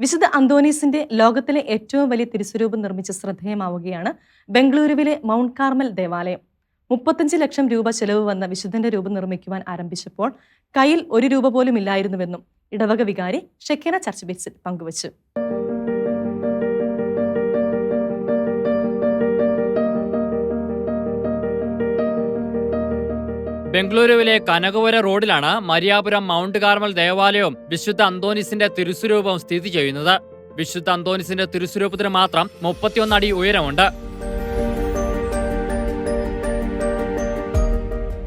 വിശുദ്ധ അന്തോണീസിന്റെ ലോകത്തിലെ ഏറ്റവും വലിയ തിരുസ്വരൂപം നിർമ്മിച്ച ശ്രദ്ധേയമാവുകയാണ് ബംഗളൂരുവിലെ മൗണ്ട് കാർമൽ ദേവാലയം. മുപ്പത്തഞ്ച് ലക്ഷം രൂപ ചെലവ് വന്ന വിശുദ്ധന്റെ രൂപം നിർമ്മിക്കുവാൻ ആരംഭിച്ചപ്പോൾ കയ്യിൽ ഒരു രൂപ പോലും ഇല്ലായിരുന്നുവെന്നും ഇടവക വികാരി ഷെക്കേന ചർച്ച് ബേസിൽ പങ്കുവച്ചു. ബംഗളൂരുവിലെ കനകപുര റോഡിലാണ് മരിയാപുരം മൗണ്ട് കാർമൽ ദേവാലയവും വിശുദ്ധ അന്തോനിസിന്റെ തിരുസ്വരൂപവും സ്ഥിതി ചെയ്യുന്നത്. വിശുദ്ധ അന്തോനിസിന്റെ തിരുസ്വരൂപത്തിന് മാത്രം മുപ്പത്തിയൊന്ന് അടി ഉയരമുണ്ട്.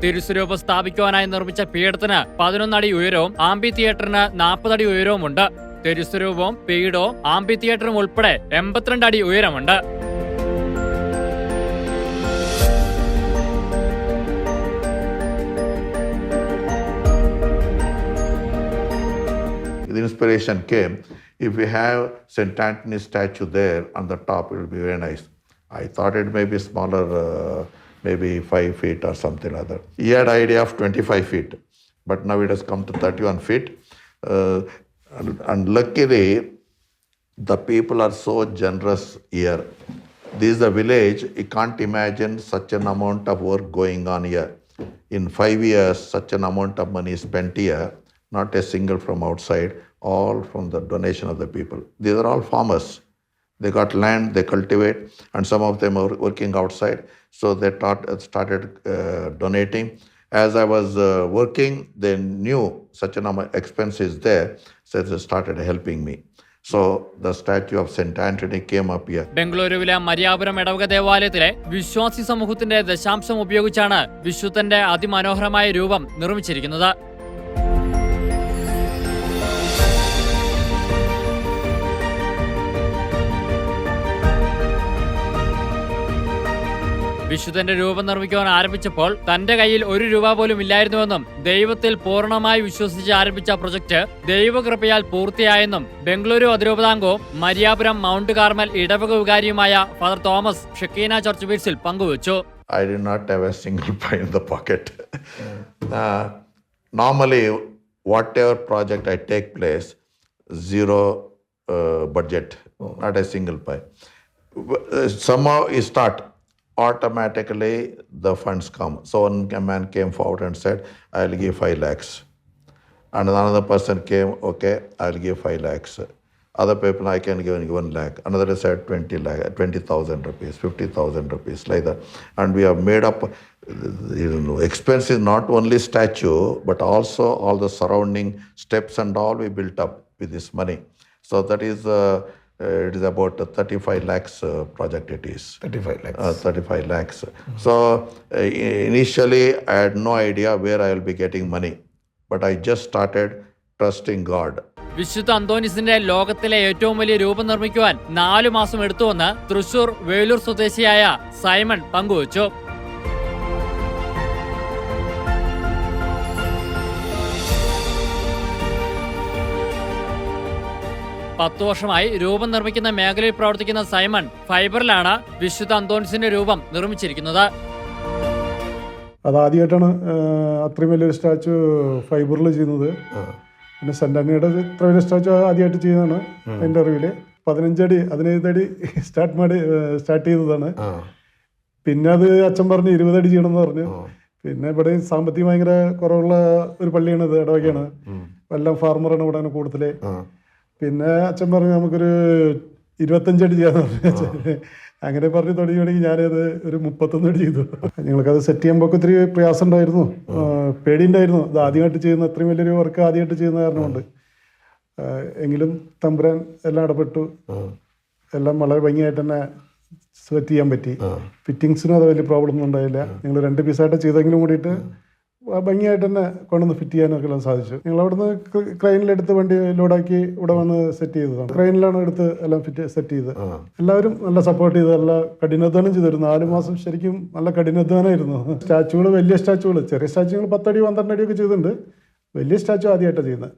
തിരുസ്വരൂപം സ്ഥാപിക്കുവാനായി നിർമ്മിച്ച പീഠത്തിന് പതിനൊന്നടി ഉയരവും ആംബി തിയേറ്ററിന് നാൽപ്പതടി ഉയരവുമുണ്ട്. തിരുസ്വരൂപവും പീഠവും ആംബി തിയേറ്ററും ഉൾപ്പെടെ എൺപത്തിരണ്ട് അടി ഉയരമുണ്ട്. The inspiration came, if we have St. Anthony statue there on the top, it will be very nice. I thought it may be smaller, uh, maybe five feet or something other. He had idea of 25 feet, but now it has come to 31 feet. Uh, and, and luckily, the people are so generous here. This is a village, you can't imagine such an amount of work going on here. In five years, such an amount of money is spent here, not a single from outside, all from the donation of the people. These are all farmers. They got land, they cultivate, and some of them are working outside. So they taught, started uh, donating. As I was uh, working, they knew such an expense is there, so they started helping me. So the statue of Saint Anthony came up here. ബംഗളൂരുവിലെ മരിയാപുരം ഇടവക ദേവാലയത്തിലെ വിശ്വാസി സമൂഹത്തിന്റെ ദശാംശം ഉപയോഗിച്ചാണ് വിശുദ്ധന്റെ അതിമനോഹരമായ രൂപം നിർമ്മിച്ചിരിക്കുന്നത് വിശുദ്ധന്റെ രൂപം നിർമ്മിക്കുവാൻ ആരംഭിച്ചപ്പോൾ തന്റെ കയ്യിൽ ഒരു രൂപ പോലും ഇല്ലായിരുന്നുവെന്നും ദൈവത്തിൽ പൂർണമായി വിശ്വസിച്ച് ആരംഭിച്ച പ്രൊജക്ട് ദൈവകൃപയാൽ പൂർത്തിയായെന്നും ബംഗളൂരു അതിരൂപതാംഗവും മരിയാപുരം മൗണ്ട് കാർമൽ ഇടവക വികാരിയുമായ ഫാദർ തോമസ് ഷക്കീന ചർച്ച് ബീറ്റ്സിൽ പങ്കുവച്ചു I not not have a single pie in the pocket. Uh, normally, whatever project I take place, zero uh, budget, not a single pie. Uh, Somehow you start, automatically the funds come. So one man came forward and said, I'll give five lakhs. And another person came, okay, I'll give five lakhs. Other people, I can give one lakh. Another said 20 lakh, 20,000 rupees, 50,000 rupees, like that. And we have made up, you know, expense is not only statue, but also all the surrounding steps and all we built up with this money. So that is, uh, it is about 35 lakhs uh, project it is. 35 lakhs. Uh, 35 lakhs. mm-hmm. So uh, initially, I had no idea where I will be getting money, but I just started trusting God. വിശുദ്ധ അന്തോനിസിന്റെ ലോകത്തിലെ ഏറ്റവും വലിയ രൂപം നിർമ്മിക്കുവാൻ നാലു മാസം എടുത്തുവെന്ന് തൃശൂർ വേലൂർ സ്വദേശിയായ Simon പങ്കുവച്ചു പത്തു വർഷമായി രൂപം നിർമ്മിക്കുന്ന മേഖലയിൽ പ്രവർത്തിക്കുന്ന സൈമൺ ഫൈബറിലാണ് വിശുദ്ധ അന്തോണിസിന്റെ രൂപം നിർമ്മിച്ചിരിക്കുന്നത്. അത് ആദ്യമായിട്ടാണ് അത്രയും വലിയൊരു സ്റ്റാച്ചു ഫൈബറിൽ ചെയ്യുന്നത്. പിന്നെ സെന്റാനിയുടെ ഇത്ര വലിയ സ്റ്റാച്ചു ആദ്യമായിട്ട് ചെയ്യുന്നതാണ് എന്റെ അറിവിൽ പതിനഞ്ചടി പതിനൈതടി സ്റ്റാർട്ട് മാടി സ്റ്റാർട്ട് ചെയ്തതാണ്. പിന്നെ അത് അച്ഛൻ പറഞ്ഞ് ഇരുപതടി ചെയ്യണമെന്ന് പറഞ്ഞു. പിന്നെ ഇവിടെ സാമ്പത്തികം ഭയങ്കര കുറവുള്ള ഒരു പള്ളിയാണ് ഇത് ഇടവകയാണ്. എല്ലാം ഫാർമറാണ് ഇവിടെ കൂടുതൽ പിന്നെ അച്ഛൻ പറഞ്ഞു നമുക്കൊരു ഇരുപത്തഞ്ചടി ചെയ്യാന്ന് പറഞ്ഞു. അച്ഛൻ അങ്ങനെ പറഞ്ഞ് തുടങ്ങി തുടങ്ങി ഞാനത് ഒരു മുപ്പത്തൊന്നടി ചെയ്തു. ഞങ്ങൾക്കത് സെറ്റ് ചെയ്യുമ്പോൾ ഒത്തിരി പ്രയാസം ഉണ്ടായിരുന്നു പേടി പേടിയുണ്ടായിരുന്നു. ഇത് ആദ്യമായിട്ട് ചെയ്യുന്ന അത്രയും വലിയൊരു വർക്ക് ആദ്യമായിട്ട് ചെയ്യുന്ന കാരണം കൊണ്ട് എങ്കിലും തമ്പുരാൻ എല്ലാം ഇടപെട്ടു. എല്ലാം വളരെ ഭംഗിയായിട്ട് തന്നെ സെറ്റ് ചെയ്യാൻ പറ്റി. ഫിറ്റിങ്സിനും അത് വലിയ പ്രോബ്ലം ഒന്നും ഉണ്ടായില്ല. ഞങ്ങൾ രണ്ട് പീസായിട്ട് ചെയ്തെങ്കിലും കൂടിയിട്ട് ഭംഗിയായിട്ട് തന്നെ കൊണ്ടുവന്ന് ഫിറ്റ് ചെയ്യാനൊക്കെ എല്ലാം സാധിച്ചു. ഞങ്ങൾ അവിടുന്ന് ക്രെയിനിലെടുത്ത് വണ്ടി ലോഡാക്കി ഇവിടെ വന്ന് സെറ്റ് ചെയ്തതാണ്. ക്രെയിനിലാണ് എടുത്ത് എല്ലാം ഫിറ്റ് സെറ്റ് ചെയ്ത് എല്ലാവരും നല്ല സപ്പോർട്ട് ചെയ്ത് നല്ല കഠിനാധ്വാനം ചെയ്തിരുന്നു നാല് മാസം ശരിക്കും നല്ല കഠിനാധ്വാനമായിരുന്നു. സ്റ്റാച്ചുകൾ വലിയ സ്റ്റാച്ചുകൾ ചെറിയ സ്റ്റാച്ചുകൾ പത്തടി പന്ത്രണ്ട് അടിയൊക്കെ ചെയ്തിട്ടുണ്ട്. വലിയ സ്റ്റാച്ചു ആദ്യമായിട്ടാണ് ചെയ്യുന്നത്.